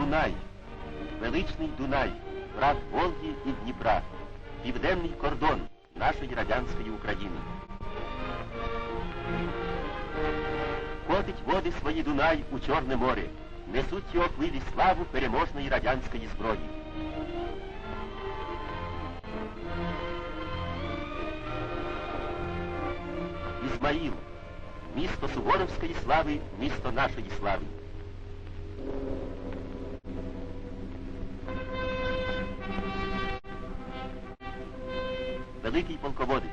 Дунай, величний Дунай, брат Волги і Дніпра, південний кордон нашої радянської України. Котить води свої Дунай у Чорне море, несуть його хвилі славу переможної радянської зброї. Ізмаїл, місто Суворовської слави, місто нашої слави. Великий полководець.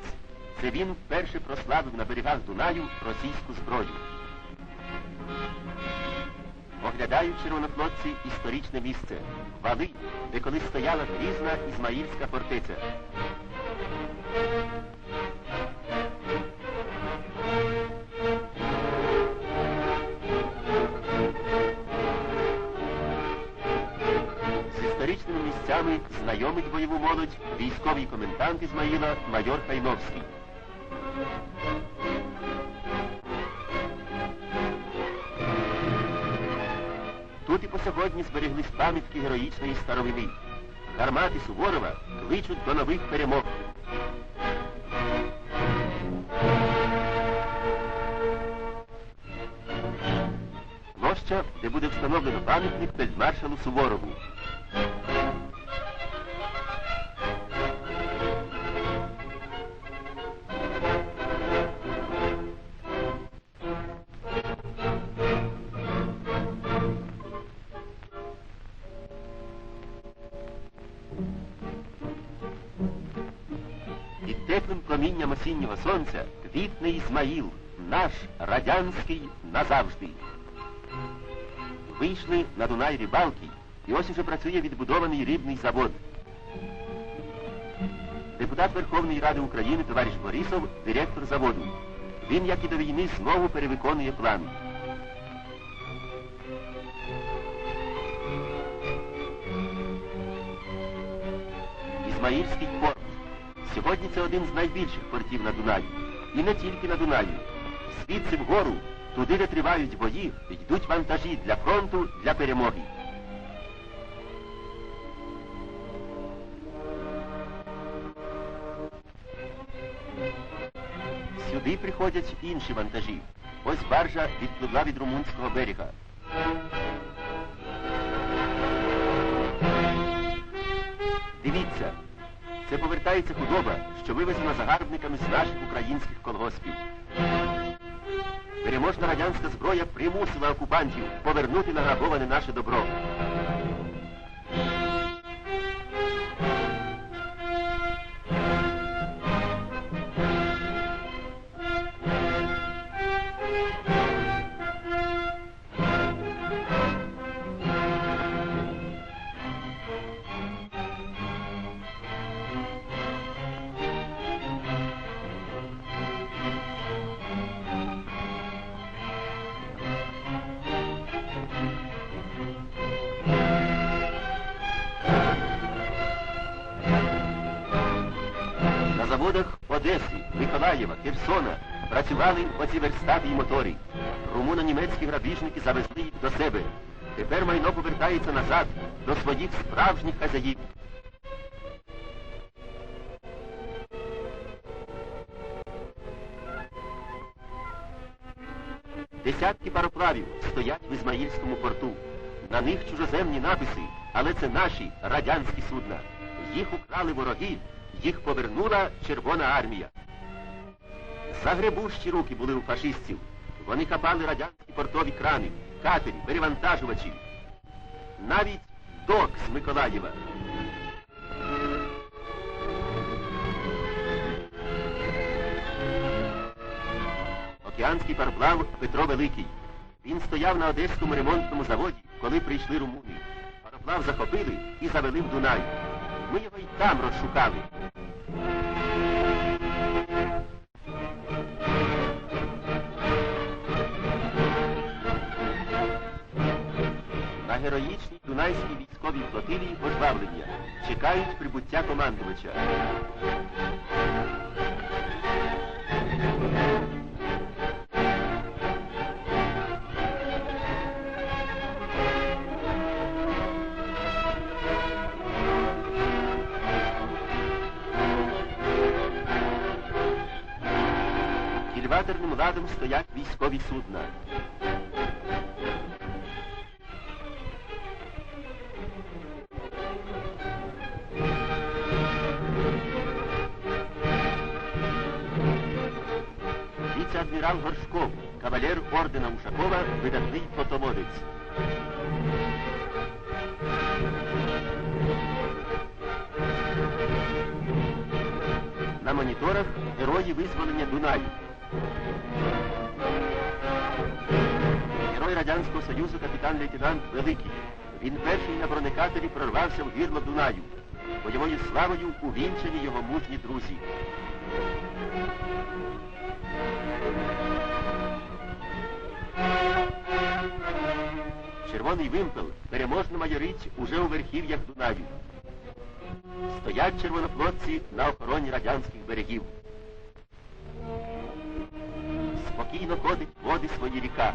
Це він вперше прославив на берегах Дунаю російську зброю. Оглядають червонофлотці історичне місце Вали, де колись стояла грізна Ізмаїльська фортеця. Історичними знайомить бойову молодь військовий комендант Ізмаїла майор Хайновський. Тут і по сьогодні збереглись пам'ятки героїчної старовини. Гармати Суворова кличуть до нових перемог. Площа, де буде встановлено пам'ятник фельдмаршалу Суворову. Теплим промінням осіннього сонця квітне Ізмаїл, наш радянський назавжди. Вийшли на Дунай рибалки, і ось уже працює відбудований рибний завод. Депутат Верховної Ради України товариш Борисов, директор заводу. Він, як і до війни, знову перевиконує план. Ізмаїльський порт. Сьогодні це один з найбільших портів на Дунаї. І не тільки на Дунаї. Звідси вгору, туди, де тривають бої, йдуть вантажі для фронту, для перемоги. Сюди приходять інші вантажі. Ось баржа відпливла від румунського берега. Дивіться, це повертається худоба, що вивезена загарбниками з наших українських колгоспів. Переможна радянська зброя примусила окупантів повернути награбоване наше добро. Заводах Одеси, Миколаєва, Херсона працювали оці верстати і мотори. Румуно-німецькі грабіжники завезли їх до себе. Тепер майно повертається назад до своїх справжніх хазяїв. Десятки пароплавів стоять в Ізмаїльському порту. На них чужоземні написи, але це наші радянські судна. Їх украли вороги, їх повернула Червона армія. Загребущі руки були у фашистів. Вони капали радянські портові крани, катері, перевантажувачі. Навіть док з Миколаєва. Океанський пароплав Петро Великий. Він стояв на одеському ремонтному заводі, коли прийшли румуни. Пароплав захопили і завели в Дунай. Ми його й там розшукали. героїчній Дунайській військовій флотилії пожвавлення. Чекають прибуття командувача. Кільватерним ладом стоять військові судна. Віце-адмірал Горшков, кавалер ордена Ушакова, видатний фотомодець. На моніторах герої визволення Дунаю. Герой Радянського Союзу капітан-лейтенант Великий. Він перший на бронекатері прорвався в гірло Дунаю. Бойовою славою увінчані його мужні друзі. Червоний вимпел переможно майорить уже у верхів'ях Дунаю. Стоять червонофлотці на охороні радянських берегів. Спокійно ходить води свої ріка.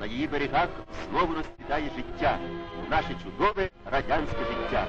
На її берегах знову розцвітає життя, наше чудове радянське життя.